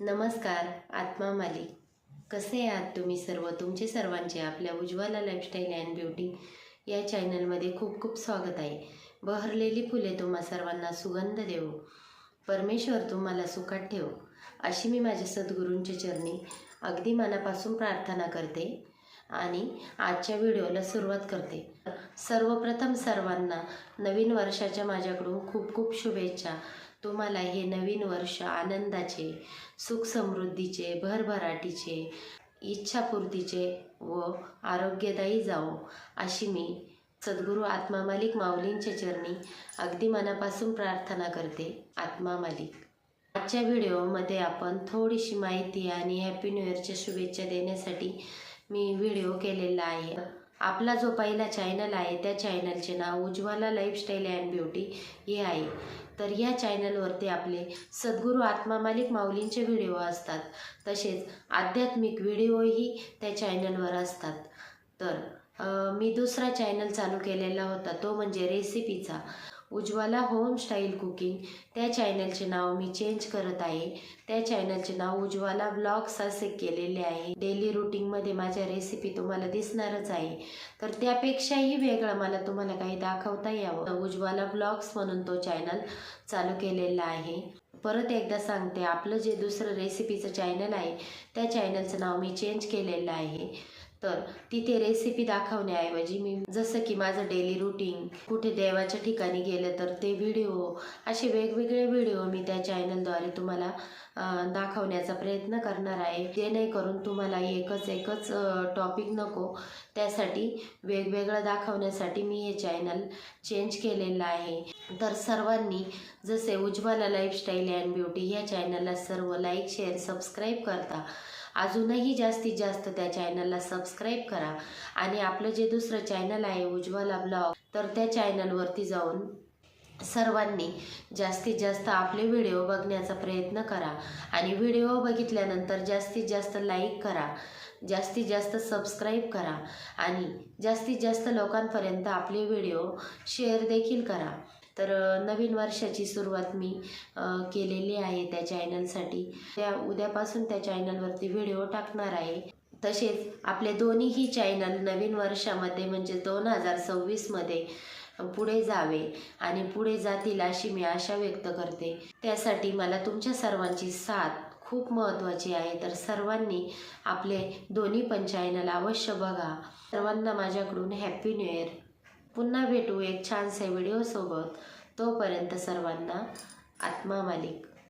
नमस्कार आत्मा मालिक. कसे आहात तुम्ही सर्व? तुमचे सर्वांचे आपल्या उज्ज्वला लाईफस्टाईल अँड ब्युटी या चॅनलमध्ये खूप खूप स्वागत आहे. बहरलेली फुले तुम्हा सर्वांना सुगंध देऊ. परमेश्वर तुम्हाला सुखात ठेव. अशी मी माझ्या सद्गुरूंच्या चरणी अगदी मनापासून प्रार्थना करते आणि आजच्या व्हिडिओला सुरुवात करते. सर्वप्रथम सर्वांना नवीन वर्षाच्या माझ्याकडून खूप खूप शुभेच्छा. तुम्हाला हे नवीन वर्ष आनंदाचे सुख समृद्धीचे भरभराटीचे इच्छापूर्तीचे व आरोग्यदायी जावो अशी मी सद्गुरू आत्मा मालिक माऊलींच्या चरणी अगदी मनापासून प्रार्थना करते. आत्मा मालिक. आजच्या व्हिडिओमध्ये आपण थोडीशी माहिती आणि हॅपी न्यू इयरच्या शुभेच्छा देण्यासाठी मी व्हिडिओ केलेला आहे. आपला जो पहिला चॅनल आहे त्या चॅनलचे नाव उज्ज्वला लाईफस्टाईल अँड ब्युटी हे आहे. तर या चॅनलवरती आपले सद्गुरू आत्मा मालिक माऊलींचे व्हिडिओ असतात. तसेच आध्यात्मिक व्हिडिओही त्या चॅनलवर असतात. तर मी दुसरा चॅनल चालू केलेला होता तो म्हणजे रेसिपीचा उज्ज्वला होमस्टाईल कुकिंग. त्या चॅनलचे नाव मी चेंज करत आहे. त्या चॅनलचे नाव उज्ज्वला ब्लॉग्स असे केलेले आहे. डेली रुटीनमध्ये माझ्या रेसिपी तुम्हाला दिसणारच आहे. तर त्यापेक्षाही वेगळं मला तुम्हाला काही दाखवता यावं. उज्ज्वला ब्लॉग्स म्हणून तो चॅनल चालू केलेला आहे. परत एकदा सांगते आपलं जे दुसरं रेसिपीचं चॅनल आहे त्या चॅनलचं नाव मी चेंज केलेलं आहे. तर तिथे रेसिपी दाखवण्याऐवजी मी जसं की माझं डेली रुटीन कुठे देवाच्या ठिकाणी गेलं तर ते व्हिडिओ असे वेगवेगळे व्हिडिओ मी त्या चॅनलद्वारे तुम्हाला दाखवण्याचा प्रयत्न करणार आहे. जेणेकरून तुम्हाला एकच एकच टॉपिक नको. त्यासाठी वेगवेगळं दाखवण्यासाठी मी हे चॅनल चेंज केलेलं आहे. तर सर्वांनी जसे उज्ज्वला लाईफस्टाईल अँड ब्युटी ह्या चॅनलला सर्व लाईक शेअर सबस्क्राईब करता. अजूनही जास्तीत जास्त त्या चॅनलला सबस्क्राईब करा. आणि आपलं जे दुसरं चॅनल आहे उज्ज्वला ब्लॉग तर त्या चॅनलवरती जाऊन सर्वांनी जास्तीत जास्त आपले व्हिडिओ बघण्याचा प्रयत्न करा. आणि व्हिडिओ बघितल्यानंतर जास्तीत जास्त लाईक करा. जास्तीत जास्त सबस्क्राईब करा. आणि जास्तीत जास्त लोकांपर्यंत आपले व्हिडिओ शेअर देखील करा. तर नवीन वर्षाची सुरुवात मी केलेली आहे त्या चॅनलसाठी. त्या उद्यापासून त्या चॅनलवरती व्हिडिओ टाकणार आहे. तसेच आपले दोन्हीही चॅनल नवीन वर्षामध्ये म्हणजे दोन हजार सव्वीसमध्ये पुढे जावे आणि पुढे जातील अशी मी आशा व्यक्त करते. त्यासाठी मला तुमच्या सर्वांची साथ खूप महत्त्वाची आहे. तर सर्वांनी आपले दोन्ही पण चॅनल अवश्य बघा. सर्वांना माझ्याकडून हॅपी न्यू इयर. पुन्हा भेटू एक छानसे व्हिडिओसोबत तोपर्यंत सर्वांना आत्मा मालिक.